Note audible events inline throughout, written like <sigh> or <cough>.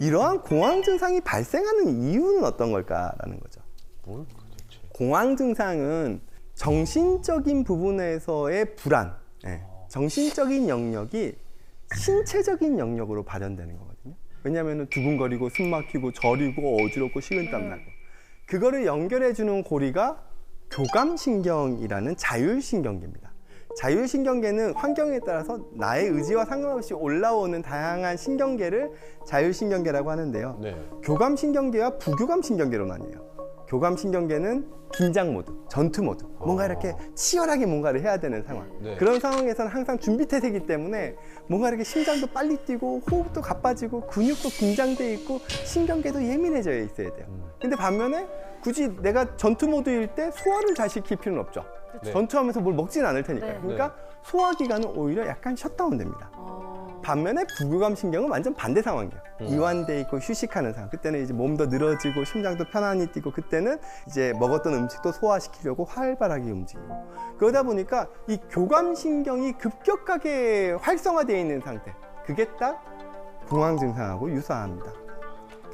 이러한 공황 증상이 발생하는 이유는 어떤 걸까라는 거죠. 뭘 도대체? 공황 증상은 정신적인 부분에서의 불안, 예, 정신적인 영역이 신체적인 영역으로 발현되는 거거든요. 왜냐하면 두근거리고 숨 막히고 저리고 어지럽고 식은땀 나고 그거를 연결해 주는 고리가 교감신경이라는 자율신경계입니다. 자율신경계는 환경에 따라서 나의 의지와 상관없이 올라오는 다양한 신경계를 자율신경계라고 하는데요. 네. 교감신경계와 부교감신경계로 나뉘어요. 교감신경계는 긴장 모드, 전투 모드, 뭔가 아. 이렇게 치열하게 뭔가를 해야 되는 상황. 네. 그런 상황에서는 항상 준비 태세이기 때문에 뭔가 이렇게 심장도 빨리 뛰고 호흡도 가빠지고 근육도 긴장돼 있고 신경계도 예민해져 있어야 돼요. 음. 근데 반면에 굳이 내가 전투 모드일 때 소화를 잘 시킬 필요는 없죠. 네. 전투하면서 뭘 먹지는 않을 테니까요. 네. 그러니까 소화 기관은 오히려 약간 셧다운 됩니다. 어. 반면에 부교감 신경은 완전 반대 상황이에요. 음. 이완돼 있고 휴식하는 상황. 그때는 이제 몸도 늘어지고 심장도 편안히 뛰고 그때는 이제 먹었던 음식도 소화시키려고 활발하게 움직이고 그러다 보니까 이 교감 신경이 급격하게 활성화되어 있는 상태. 그게 딱 공황 증상하고 유사합니다.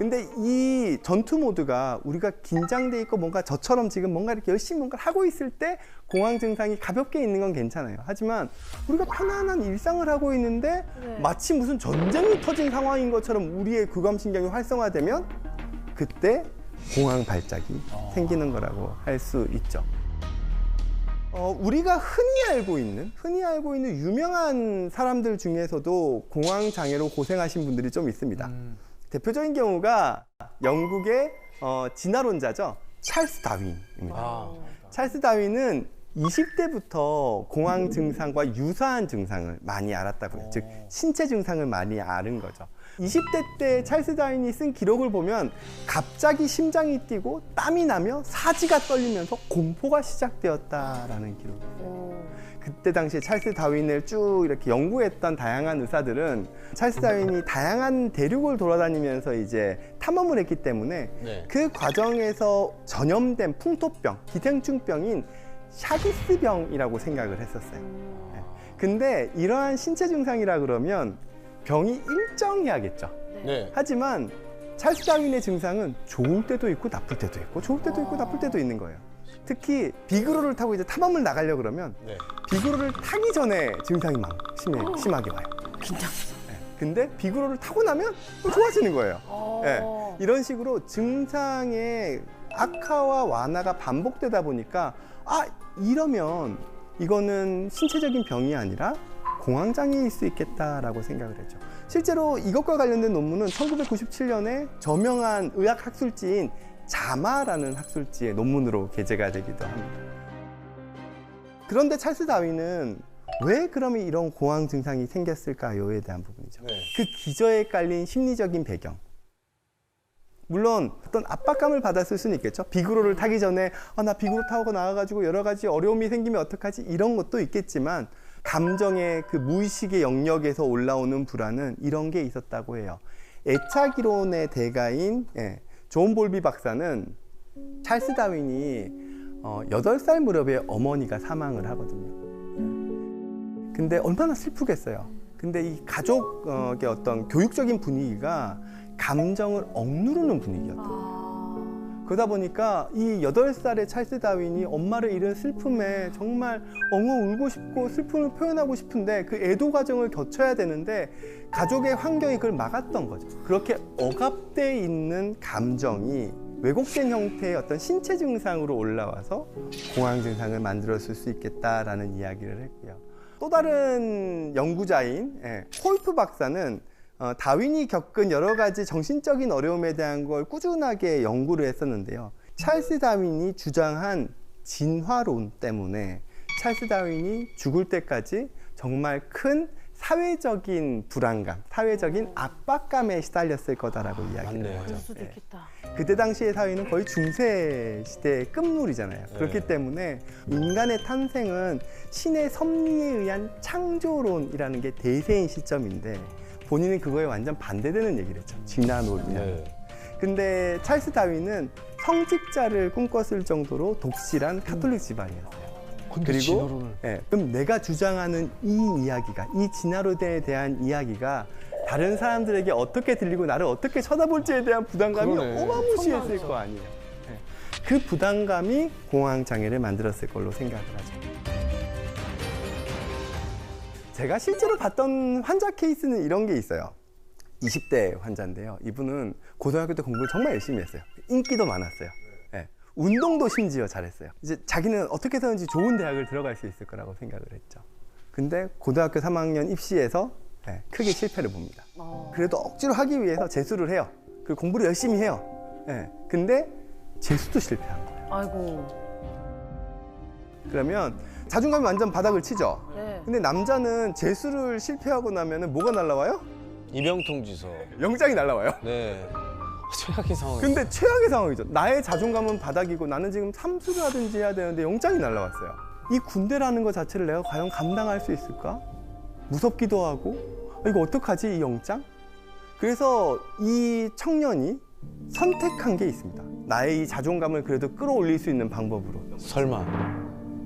근데 이 전투 모드가 우리가 긴장돼 있고 뭔가 저처럼 지금 뭔가 이렇게 열심히 뭔가를 하고 있을 때 공황 증상이 가볍게 있는 건 괜찮아요. 하지만 우리가 편안한 일상을 하고 있는데 네. 마치 무슨 전쟁이 터진 상황인 것처럼 우리의 교감신경이 활성화되면 그때 공황 발작이 생기는 거라고 할 수 있죠. 어, 우리가 흔히 알고 있는, 흔히 알고 있는 유명한 사람들 중에서도 공황 장애로 고생하신 분들이 좀 있습니다. 음. 대표적인 경우가 영국의 어, 진화론자죠. 찰스 다윈입니다. 아. 찰스 다윈은 20대부터 공황 증상과 유사한 증상을 많이 알았다고 해요. 즉, 신체 증상을 많이 아는 거죠. 20대 때 찰스 다윈이 쓴 기록을 보면 갑자기 심장이 뛰고 땀이 나며 사지가 떨리면서 공포가 시작되었다라는 기록이 있어요. 오. 그때 당시에 찰스 다윈을 쭉 이렇게 연구했던 다양한 의사들은 찰스 다윈이 다양한 대륙을 돌아다니면서 이제 탐험을 했기 때문에 네. 그 과정에서 전염된 풍토병, 기생충병인 샤기스병이라고 생각을 했었어요. 네. 근데 이러한 신체 증상이라 그러면 병이 일정해야겠죠. 네. 하지만 찰스 다윈의 증상은 좋을 때도 있고 나쁠 때도 있고 좋을 때도 있고 나쁠 때도 있는 거예요. 특히 비그로를 타고 이제 탐험을 나가려 그러면 네. 비그로를 타기 전에 증상이 막 심해, 심하게 와요. 긴장. 네. 근데 비그로를 타고 나면 또 좋아지는 거예요. 어. 네. 이런 식으로 증상의 악화와 완화가 반복되다 보니까 아 이러면 이거는 신체적인 병이 아니라 공황장애일 수 있겠다라고 생각을 했죠. 실제로 이것과 관련된 논문은 1997년에 저명한 의학 학술지인 자마라는 학술지의 논문으로 게재가 되기도 합니다. 그런데 찰스 다윈은 왜 그러면 이런 공황 증상이 생겼을까요에 대한 부분이죠. 네. 그 기저에 깔린 심리적인 배경. 물론 어떤 압박감을 받았을 수는 있겠죠. 비그로를 타기 전에 아, 나 비그로 타고 나와가지고 여러 가지 어려움이 생기면 어떡하지 이런 것도 있겠지만 감정의 그 무의식의 영역에서 올라오는 불안은 이런 게 있었다고 해요. 애착 이론의 대가인 예, 존 볼비 박사는 찰스 다윈이 어, 8살 무렵에 어머니가 사망을 하거든요. 근데 얼마나 슬프겠어요. 근데 이 가족의 어떤 교육적인 분위기가 감정을 억누르는 분위기였대요. 아. 그러다 보니까 이 여덟 살의 찰스 다윈이 엄마를 잃은 슬픔에 정말 엉엉 울고 싶고 슬픔을 표현하고 싶은데 그 애도 과정을 거쳐야 되는데 가족의 환경이 그걸 막았던 거죠. 그렇게 억압돼 있는 감정이 왜곡된 형태의 어떤 신체 증상으로 올라와서 공황 증상을 만들었을 수 있겠다라는 이야기를 했고요. 또 다른 연구자인 예, 홀프 박사는 어, 다윈이 겪은 여러 가지 정신적인 어려움에 대한 걸 꾸준하게 연구를 했었는데요. 찰스 다윈이 주장한 진화론 때문에 찰스 다윈이 죽을 때까지 정말 큰 사회적인 불안감, 사회적인 압박감에 시달렸을 거다라고 이야기를. 하죠. 그럴 수도 예. 있겠다. 그때 당시의 사회는 거의 중세 시대의 끝물이잖아요. 그렇기 네. 때문에 인간의 탄생은 신의 섭리에 의한 창조론이라는 게 대세인 시점인데 본인은 그거에 완전 반대되는 얘기를 했죠. 진화론이야. 네. 근데 찰스 다윈은 성직자를 꿈꿨을 정도로 독실한 카톨릭 집안이었어요. 근데 그리고 진화론을 예, 그럼 내가 주장하는 이 이야기가 이 진화론에 대한 이야기가 다른 사람들에게 어떻게 들리고 나를 어떻게 쳐다볼지에 대한 부담감이 그러네. 어마무시했을 거 아니에요. 네. 그 부담감이 공황 장애를 만들었을 걸로 생각을 하죠. 제가 실제로 봤던 환자 케이스는 이런 게 있어요. 20대 환자인데요. 이분은 고등학교 때 공부를 정말 열심히 했어요. 인기도 많았어요. 예. 운동도 심지어 잘했어요. 이제 자기는 어떻게 해서든지 좋은 대학을 들어갈 수 있을 거라고 생각을 했죠. 근데 고등학교 3학년 입시에서 예, 크게 실패를 봅니다. 그래도 억지로 하기 위해서 재수를 해요. 그 공부를 열심히 해요. 예. 근데 재수도 실패한 거예요. 아이고. 그러면 자존감이 완전 바닥을 치죠. 네. 근데 남자는 재수를 실패하고 나면은 뭐가 날라와요? 이병통 지서. 영장이 날라와요. 네. 최악의 상황. 근데 최악의 상황이죠. 나의 자존감은 바닥이고 나는 지금 삼수를 하든지 해야 되는데 영장이 날라왔어요. 이 군대라는 것 자체를 내가 과연 감당할 수 있을까? 무섭기도 하고 아, 이거 어떡하지 이 영장? 그래서 이 청년이 선택한 게 있습니다. 나의 이 자존감을 그래도 끌어올릴 수 있는 방법으로 설마.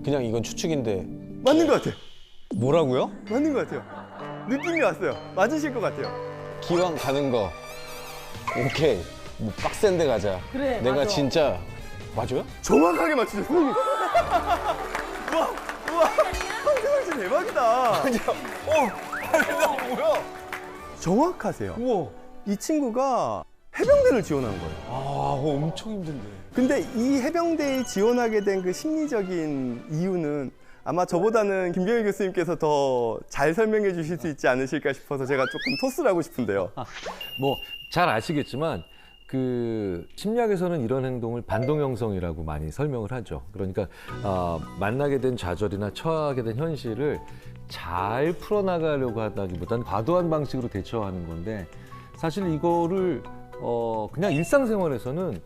그냥 이건 추측인데. 맞는 것 같아요. 뭐라고요? 맞는 것 같아요. 느낌이 왔어요. 맞으실 것 같아요. 기왕 가는 거. 오케이. 뭐 빡센 데 가자. 그래, 내가 맞아. 진짜. 맞아요? 정확하게 맞추셨어요. <laughs> 우와, 우와, 황재성 씨 대박이다. 어, 뭐야? 정확하세요. 우와. 이 친구가 해병대를 지원한 거예요. 아, 엄청 힘든데. 근데 이 해병대에 지원하게 된 그 심리적인 이유는 아마 저보다는 김병희 교수님께서 더 잘 설명해 주실 수 있지 않으실까 싶어서 제가 조금 토스를 하고 싶은데요. <laughs> 뭐 잘 아시겠지만 그 심리학에서는 이런 행동을 반동형성이라고 많이 설명을 하죠. 그러니까 아, 만나게 된 좌절이나 처하게 된 현실을 잘 풀어나가려고 하다기보다는 과도한 방식으로 대처하는 건데 사실 이거를 어, 그냥 일상생활에서는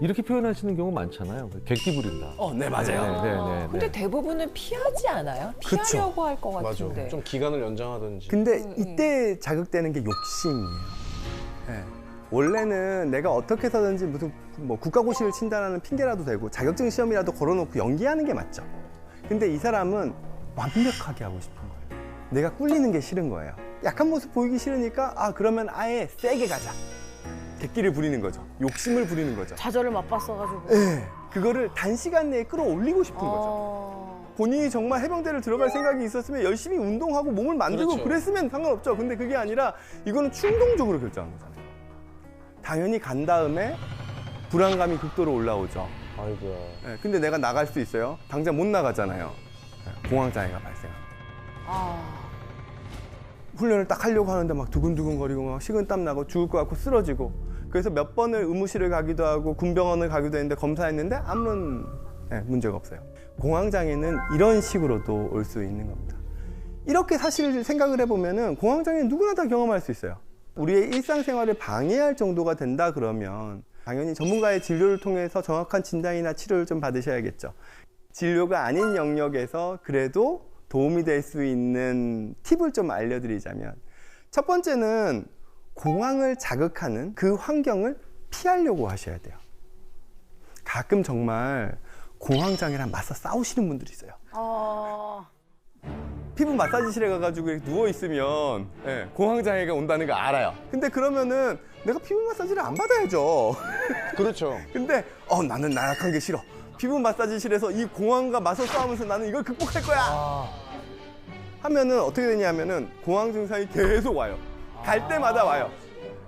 이렇게 표현하시는 경우 많잖아요. 객기 부린다. 어, 네, 네, 네, 네, 근데 네. 대부분은 피하지 않아요? 그쵸. 피하려고 할 것 맞아. 같은데. 좀 기간을 연장하든지. 근데 음, 이때 자극되는 게 욕심이에요. 예. 원래는 내가 어떻게 해서든지 무슨 뭐 국가고시를 친다라는 핑계라도 되고 자격증 시험이라도 걸어놓고 연기하는 게 맞죠. 근데 이 사람은 완벽하게 하고 싶은 거예요. 내가 꿀리는 게 싫은 거예요. 약한 모습 보이기 싫으니까 아 그러면 아예 세게 가자. 객기를 부리는 거죠. 욕심을 부리는 거죠. 좌절을 맛봤어가지고. 예. 그거를 단시간 내에 끌어올리고 싶은 거죠. 어... 본인이 정말 해병대를 들어갈 생각이 있었으면 열심히 운동하고 몸을 만들고 그렇죠. 그랬으면 상관없죠. 근데 그게 아니라 이거는 충동적으로 결정한 거잖아요. 당연히 간 다음에 불안감이 극도로 올라오죠. 아이고야. 예, 근데 내가 나갈 수 있어요? 당장 못 나가잖아요. 예, 공황장애가 발생합니다. 아... 훈련을 딱 하려고 하는데 막 두근두근거리고 막 식은땀 나고 죽을 것 같고 쓰러지고 그래서 몇 번을 의무실을 가기도 하고 군병원을 가기도 했는데 검사했는데 아무런 예, 문제가 없어요. 공황장애는 이런 식으로도 올 수 있는 겁니다. 이렇게 사실 생각을 해보면은 공황장애는 누구나 다 경험할 수 있어요. 우리의 일상생활을 방해할 정도가 된다 그러면 당연히 전문가의 진료를 통해서 정확한 진단이나 치료를 좀 받으셔야겠죠. 진료가 아닌 영역에서 그래도 도움이 될 수 있는 팁을 좀 알려드리자면 첫 번째는 공황을 자극하는 그 환경을 피하려고 하셔야 돼요. 가끔 정말 공황장애랑 맞서 싸우시는 분들이 있어요. 어... 피부 마사지실에 가가지고 이렇게 누워 있으면 예, 공황 장애가 온다는 거 알아요. 근데 그러면은 내가 피부 마사지를 안 받아야죠. <laughs> 그렇죠. 근데 어 나는 나약한 게 싫어. 피부 마사지실에서 이 공황과 맞서 싸우면서 나는 이걸 극복할 거야. 하면은 어떻게 되냐면은 공황 증상이 계속 와요. 갈 때마다 와요.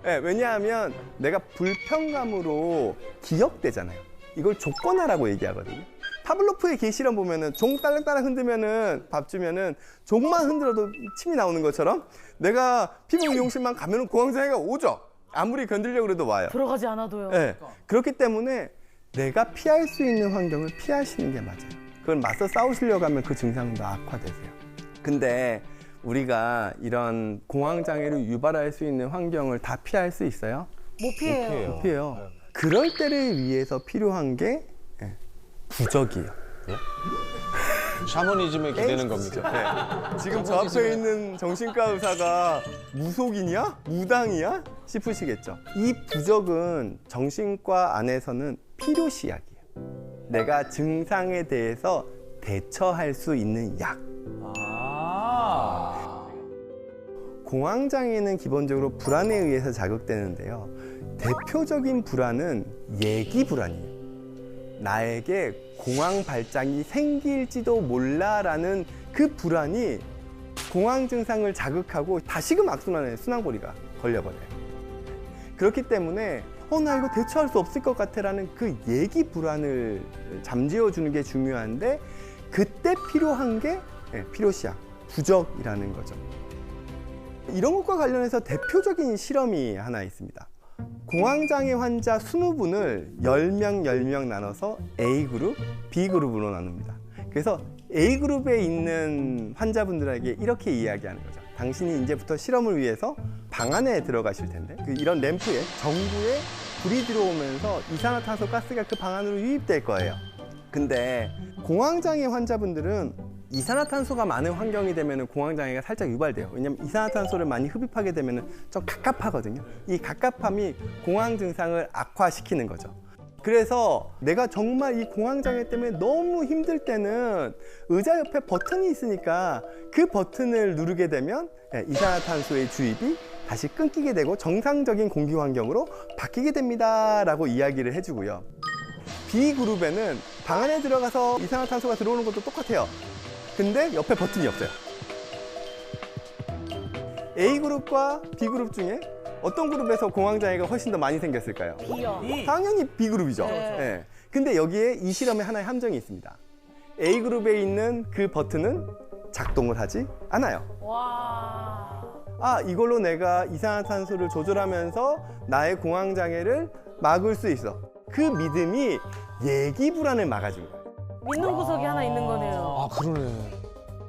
예, 왜냐하면 내가 불편감으로 기억되잖아요. 이걸 조건화라고 얘기하거든요. 파블로프의 개 실험 보면은 종 딸랑딸랑 흔들면은 밥 주면은 종만 흔들어도 침이 나오는 것처럼 내가 피부 미용실만 가면은 공황장애가 오죠. 아무리 건들려고 해도 와요. 들어가지 않아도요. 네. 그렇기 때문에 내가 피할 수 있는 환경을 피하시는 게 맞아요. 그걸 맞서 싸우시려고 하면 그 증상은 더 악화되세요. 근데 우리가 이런 공황장애를 유발할 수 있는 환경을 다 피할 수 있어요? 못 피해요. 피해요. 못 피해요. 그럴 때를 위해서 필요한 게 예, 부적이에요. 샤머니즘에 기대는 겁니다. 네. 지금 저 앞에 있는 정신과 의사가 무속이냐? 무당이야? 싶으시겠죠. 이 부적은 정신과 안에서는 필요시 약이에요. 내가 증상에 대해서 대처할 수 있는 약. 공황장애는 기본적으로 불안에 의해서 자극되는데요. 대표적인 불안은 예기 불안이에요. 나에게 공황 발작이 생길지도 몰라라는 그 불안이 공황 증상을 자극하고 다시금 악순환에 순환고리가 걸려버려요. 그렇기 때문에 어 나 이거 대처할 수 없을 것 같아라는 그 예기 불안을 잠재워 주는 게 중요한데 그때 필요한 게 예, 필요시약 부적이라는 거죠. 이런 것과 관련해서 대표적인 실험이 하나 있습니다. 공황장애 환자 20분을 10명, 10명 나눠서 A그룹, B그룹으로 나눕니다. 그래서 A그룹에 있는 환자분들에게 이렇게 이야기하는 거죠. 당신이 이제부터 실험을 위해서 방 안에 들어가실 텐데 그 이런 램프에 전구에 불이 들어오면서 이산화탄소 가스가 그 방 안으로 유입될 거예요. 근데 공황장애 환자분들은 이산화탄소가 많은 환경이 되면 공황장애가 살짝 유발돼요. 왜냐면 이산화탄소를 많이 흡입하게 되면 좀 갑갑하거든요. 이 갑갑함이 공황 증상을 악화시키는 거죠. 그래서 내가 정말 이 공황장애 때문에 너무 힘들 때는 의자 옆에 버튼이 있으니까 그 버튼을 누르게 되면 예, 이산화탄소의 주입이 다시 끊기게 되고 정상적인 공기 환경으로 바뀌게 됩니다 라고 이야기를 해주고요. B그룹에는 방 안에 들어가서 이산화탄소가 들어오는 것도 똑같아요. 근데 옆에 버튼이 없어요. A그룹과 B그룹 중에 어떤 그룹에서 공황장애가 훨씬 더 많이 생겼을까요? B요. 당연히 B그룹이죠. 네. 예. 근데 여기에 이 실험에 하나의 함정이 있습니다. A그룹에 있는 그 버튼은 작동을 하지 않아요. 와. 아, 이걸로 내가 이산화탄소를 조절하면서 나의 공황장애를 막을 수 있어. 그 믿음이 예기 불안을 막아준 거예요. 믿는 구석이 하나 있는 거네요. 아, 그러네.